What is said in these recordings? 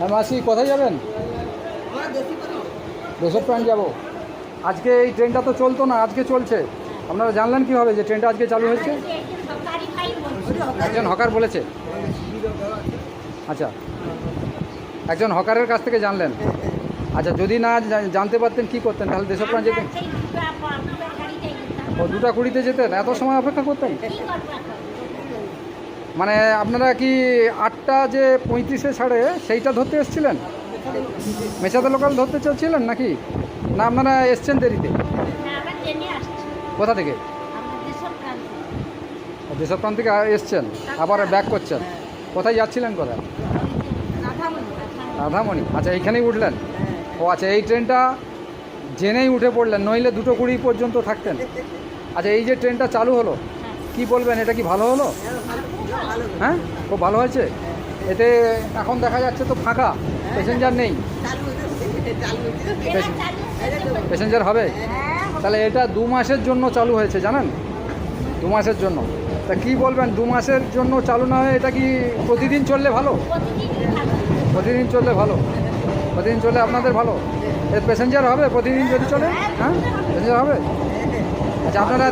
হ্যাঁ মাসি কোথায় যাবেন? দেশপ্রাণ যাব। আজকে এই ট্রেনটা তো চলতো না, আজকে চলছে। আপনারা জানলেন কীভাবে যে ট্রেনটা আজকে চালু হয়েছে? একজন হকার বলেছে। আচ্ছা একজন হকারের কাছ থেকে জানলেন। আচ্ছা যদি না জানতে পারতেন কি করতেন, তাহলে দেশপ্রাণ যেতেন ও, দুটা কুড়িতে যেতেন, এত সময় অপেক্ষা করতেন? মানে আপনারা কি আটটা যে পঁয়ত্রিশে ছাড়ে সেইটা ধরতে এসেছিলেন? মেচাদা লোকাল ধরতে চাচ্ছিলেন নাকি? না আপনারা এসছেন দেরিতে? কোথা থেকে? দেশপ্রাণ থেকে আ- এসছেন আবার ব্যাক করছেন। কোথায় যাচ্ছিলেন কোথায়? রাধামণি। আচ্ছা এইখানেই উঠলেন? ও আচ্ছা এই ট্রেনটা জেনেই উঠে পড়লেন নইলে দুটো কুড়ি পর্যন্ত থাকতেন। আচ্ছা এই যে ট্রেনটা চালু হলো কি বলবেন, এটা কি ভালো হলো? হ্যাঁ? খুব ভালো হয়েছে? এতে এখন দেখা যাচ্ছে তো ফাঁকা প্যাসেঞ্জার নেই। প্যাসেঞ্জার হবে? তাহলে এটা দু মাসের জন্য চালু হয়েছে, জানেন? দু মাসের জন্য। তা কি বলবেন, দু মাসের জন্য চালু না হয়ে এটা কি প্রতিদিন চললে ভালো? প্রতিদিন চললে ভালো। প্রতিদিন চললে আপনাদের ভালো? এর প্যাসেঞ্জার হবে প্রতিদিন যদি চলে? হ্যাঁ? প্যাসেঞ্জার হবে? আচ্ছা আপনারা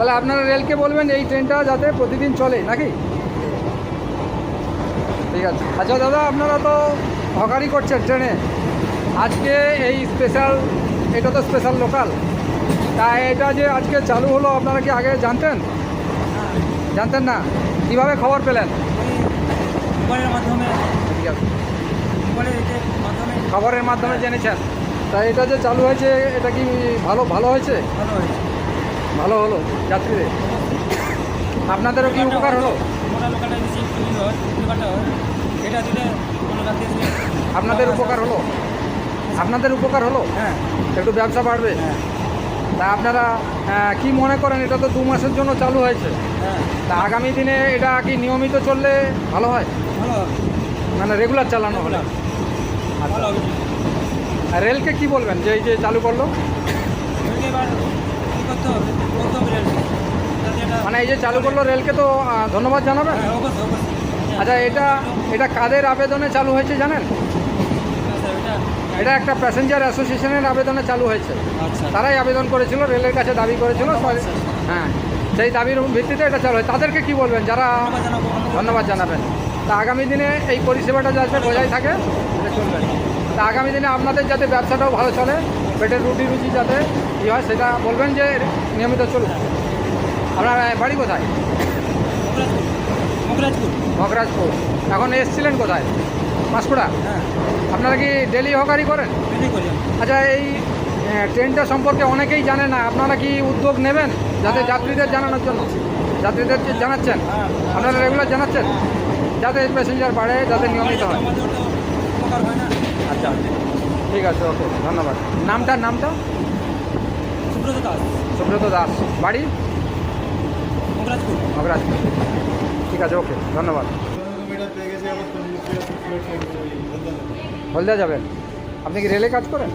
তাহলে আপনারা রেলকে বলবেন এই ট্রেনটা যাতে প্রতিদিন চলে নাকি? ঠিক আছে। আচ্ছা দাদা আপনারা তো হকারি করছেন ট্রেনে। আজকে এই স্পেশাল এটা তো স্পেশাল লোকাল তা এটা যে আজকে চালু হলো আপনারা কি আগে জানতেন? জানতেন না? কীভাবে খবর পেলেন? মাধ্যমে। ঠিক আছে। খবরের মাধ্যমে জেনেছেন। তা এটা যে চালু হয়েছে এটা কি ভালো ভালো হয়েছে? ভালো হয়েছে। ভালো হলো যাত্রীদের। আপনাদেরও কি উপকার হলো? আপনাদের উপকার হলো? আপনাদের উপকার হলো? হ্যাঁ। একটু ব্যবসা বাড়বে? হ্যাঁ। তা আপনারা কি মনে করেন এটা তো দু মাসের জন্য চালু হয়েছে। হ্যাঁ। তা আগামী দিনে এটা কি নিয়মিত চললে ভালো হয়? মানে রেগুলার চালানো হলে? আচ্ছা। রেলকে কি বলবেন যে এই যে চালু করল? করতে হবে করতে হবে রেলকে যাতে এটা মানে এই যে চালু করল রেলকে তো ধন্যবাদ জানাবেন? হ্যাঁ আচ্ছা এটা এটা কাদের আবেদনে চালু হয়েছে জানেন? এটা একটা প্যাসেঞ্জার অ্যাসোসিয়েশনের আবেদনে চালু হয়েছে। আচ্ছা। তারাই আবেদন করেছিল রেলের কাছে দাবি করেছিল হ্যাঁ সেই দাবির ভিত্তিতে এটা চালু হয়। তাদেরকে কি বলবেন? যারা ধন্যবাদ জানাবেন। তা আগামী দিনে এই পরিষেবাটা যাতে বজায় থাকে তা আগামী দিনে আপনাদের যাতে ব্যবসাটাও ভালো চলে পেটের রুটি রুচি যাতে ই হয় সেটা বলবেন যে নিয়মিত চলুক আপনার বাড়ি কোথায়? মকরাজপুর এখন এসছিলেন কোথায়? পাঁশকুড়া? হ্যাঁ। আপনারা কি ডেলি হকারি করেন। আচ্ছা এই ট্রেনটা সম্পর্কে অনেকেই জানে না। আপনারা কি উদ্যোগ নেবেন যাতে যাত্রীদের জানানোর জন্য? যাত্রীদের জানাচ্ছেন? হ্যাঁ আপনারা রেগুলার জানাচ্ছেন? যাতে প্যাসেঞ্জার বাড়ে যাতে নিয়মিত হয়। হয় আচ্ছা। ঠিক আছে ওকে ধন্যবাদ। নামটা নামটা? সুব্রত দাস। সুব্রত দাস। বাড়ি? মগরাজপুর। ঠিক আছে ওকে ধন্যবাদ। হলদিয়া যাবেন? আপনি কি রেলে কাজ করেন?